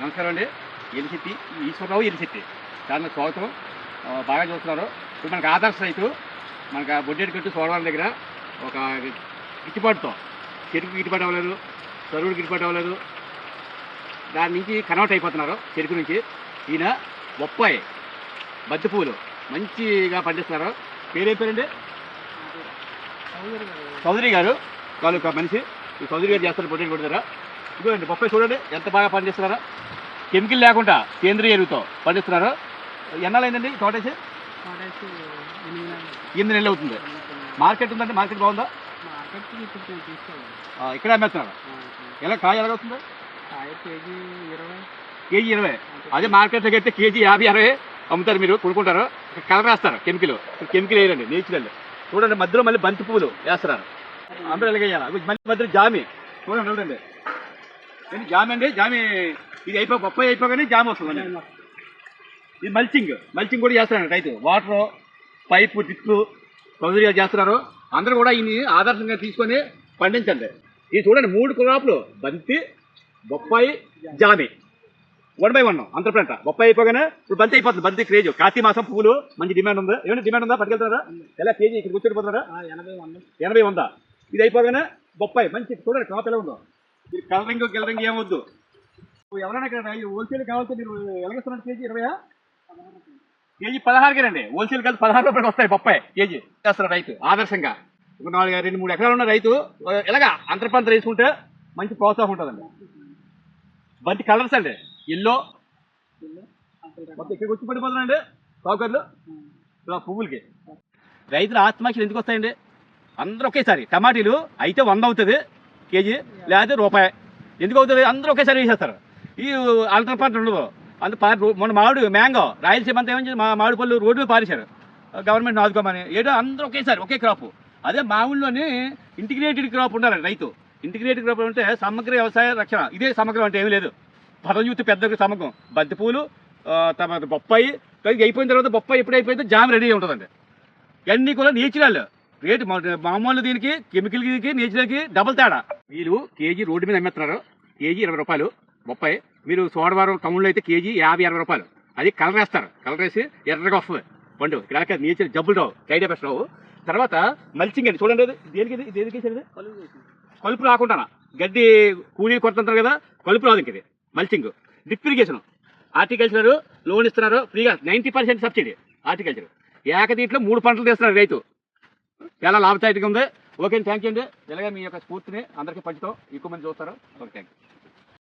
నమస్కారం అండి ఎలిశెట్టి ఈశ్వరరావు ఎలిశెట్టి చాలా స్వాగతం. బాగా చూస్తున్నారు. ఇప్పుడు మనకు ఆదర్శ రైతు మనకు ఆ బొడ్డేటి కట్టు సోడవరం దగ్గర ఒక గిట్టుబాటుతో చెరుకు గిట్టుబాటు అవ్వలేదు సరువుడు గిట్టుబాటు అవ్వలేదు. దాని నుంచి కన్వర్ట్ అయిపోతున్నారు చెరుకు నుంచి. ఈయన బొప్పాయి బంతి పువ్వులు మంచిగా పండిస్తున్నారు. పేరేం పేరండి? చౌదరి గారు. వాళ్ళు ఒక మనిషి. ఈ చౌదరి గారు చేస్తారు పొట్టేటి కొడతారా ఇదిగోండి బొప్పాయి చూడండి ఎంత బాగా పండిస్తున్నారో కెమికల్ లేకుండా సేంద్రియ ఎరువుతో పండిస్తున్నారు ఎన్నాళ్ళైందండి తోటేసి? ఎనిమిది నెలలు. అవుతుంది. మార్కెట్ ఉందండి మార్కెట్ బాగుందా? ఇక్కడ అమ్మేస్తున్నారు? ఎలా కాయ ఎలా వస్తుంది? కేజీ ఇరవై. అదే మార్కెట్లోకి అయితే కేజీ యాభై అరవై అమ్ముతారు మీరు కొనుక్కుంటారు. కలర్ వేస్తారు కెమికల్. Chemical వేయరండి natural. చూడండి మధ్యలో మళ్ళీ బంతి పువ్వులు వేస్తున్నారు. అందరూ ఎలాగేయాలి మళ్ళీ మధ్యలో జామి. చూడండి చూడండి. ఏంటి జామి అండి జామి ఇది అయిపో బొప్పాయి అయిపోగానే జామి వస్తుంది ఇది మల్చింగ్ మల్చింగ్ కూడా చేస్తున్నారు రైతు. వాటర్ పైపు టిప్పు చౌదరిగా చేస్తున్నారు. అందరూ కూడా ఈయన్ని ఆదర్శంగా తీసుకొని పండించండి. ఇది చూడండి మూడు క్రాప్లు. బంతి బొప్పాయి జామి. వన్ బై వన్ అంతర్పంట బొప్పాయి అయిపోగానే ఇప్పుడు బంతి అయిపోతుంది. బంతి క్రేజ్ కార్తీక మాసం పువ్వులు. మంచి డిమాండ్ ఉంది. ఏమైనా డిమాండ్ ఉందా? పట్టుకెళ్తారా ఎలా కేజీ ఇక్కడ కూర్చొని ఎనభై ఉందా ఇది అయిపోగానే బొప్పాయి. మంచి చూడండి క్రాప్ ఎలా ఉందో. మీరు కలరింగ్ గిలరింగ్ ఏమొద్దు. ఎవరైనా ఇక్కడ హోల్సేల్ కావాలంటే మీరు ఎలాగేస్తున్నారు కేజీ ఇరవై కేజీ పదహారుకేనండి హోల్సేల్ కలిసి పదహారు రూపాయలు వస్తాయి పప్పాయి కేజీ. చేస్తారు రైతు ఆదర్శంగా. ఒక నాలుగు రెండు మూడు ఎకరాలు ఉన్న రైతు ఎలాగా అంతర్పంత వేసుకుంటే మంచి ప్రోత్సాహం ఉంటుందండి. బంతి కలర్స్ అండి. ఎల్లో. మొత్తం ఇక్కడికి వచ్చి పడిపోతుందండి సౌకర్లు ఇలా పువ్వులకి. రైతుల ఆత్మహత్యలు ఎందుకు వస్తాయండి? అందరూ ఒకేసారి టమాటీలు అయితే వంద అవుతుంది. కేజీ లేకపోతే రూపాయి. ఎందుకు అవుతుంది? అందరూ ఒకేసారి వేసేస్తారు. ఈ అల్టర్ పంట ఉండదు. అంత పా మొన్న మామిడి మ్యాంగో రాయలసీమ అంతా ఏమని మా మామిడి పళ్ళు రోడ్డు మీద పారేశారు. గవర్నమెంట్ ఆదుకోమని. ఏదో అందరూ ఒకేసారి ఒకే క్రాప్. అదే మా మామిడిలోని ఇంటిగ్రేటెడ్ క్రాప్ ఉండాలి రైతు. ఇంటిగ్రేటెడ్ క్రాప్ అంటే సమగ్ర వ్యవసాయ రక్షణ. ఇదే సమగ్రం అంటే ఏమీ లేదు. పదం చూస్తే పెద్ద సమగ్రం. బంతిపూలు తర్వాత బొప్పాయి. అయిపోయిన తర్వాత బొప్పాయి ఎప్పుడు అయిపోయిందో జామ్ రెడీ ఉంటుందండి. ఇవన్నీ కూడా నేచురల్ రేటు మా- మామూలు దీనికి కెమికల్ దీనికి నేచురల్కి డబుల్ తేడా. వీళ్ళు కేజీ రోడ్డు మీద అమ్మేస్తున్నారు. కేజీ ఇరవై రూపాయలు. బొప్పాయి మీరు సోడవారం టౌన్లో అయితే కేజీ యాభై అరవై రూపాయలు. అది కలర్ వేస్తారు. కలర్ వేసి ఎర్రగా వస్తుంది. పండు. ఇక్కడ నేచర్ జబ్బులు రావు. గైడ్ బెస్ట్ రావు. తర్వాత మల్చింగ్ అండి. చూడండి దేనికి దేనికి కలుపు రాకుండా గడ్డి కూలీ కొడుతుంటారు కదా. కలుపు రాదు ఇంక ఇది. Mulching. Drip irrigation. Horticulture loan ఇస్తున్నారు. ఫ్రీగా నైంటీ పర్సెంట్ సబ్సిడీ. హార్టికల్చర్. ఏకదీట్లో మూడు పంటలు తీస్తున్నారు రైతు. చాలా లాభదాయకంగా ఉంది. ఓకే థ్యాంక్ యూ అండి. ఇలాగే మీ యొక్క స్ఫూర్తిని అందరికీ పంచుతాం ఎక్కువ మంది చూస్తారు. Okay thank you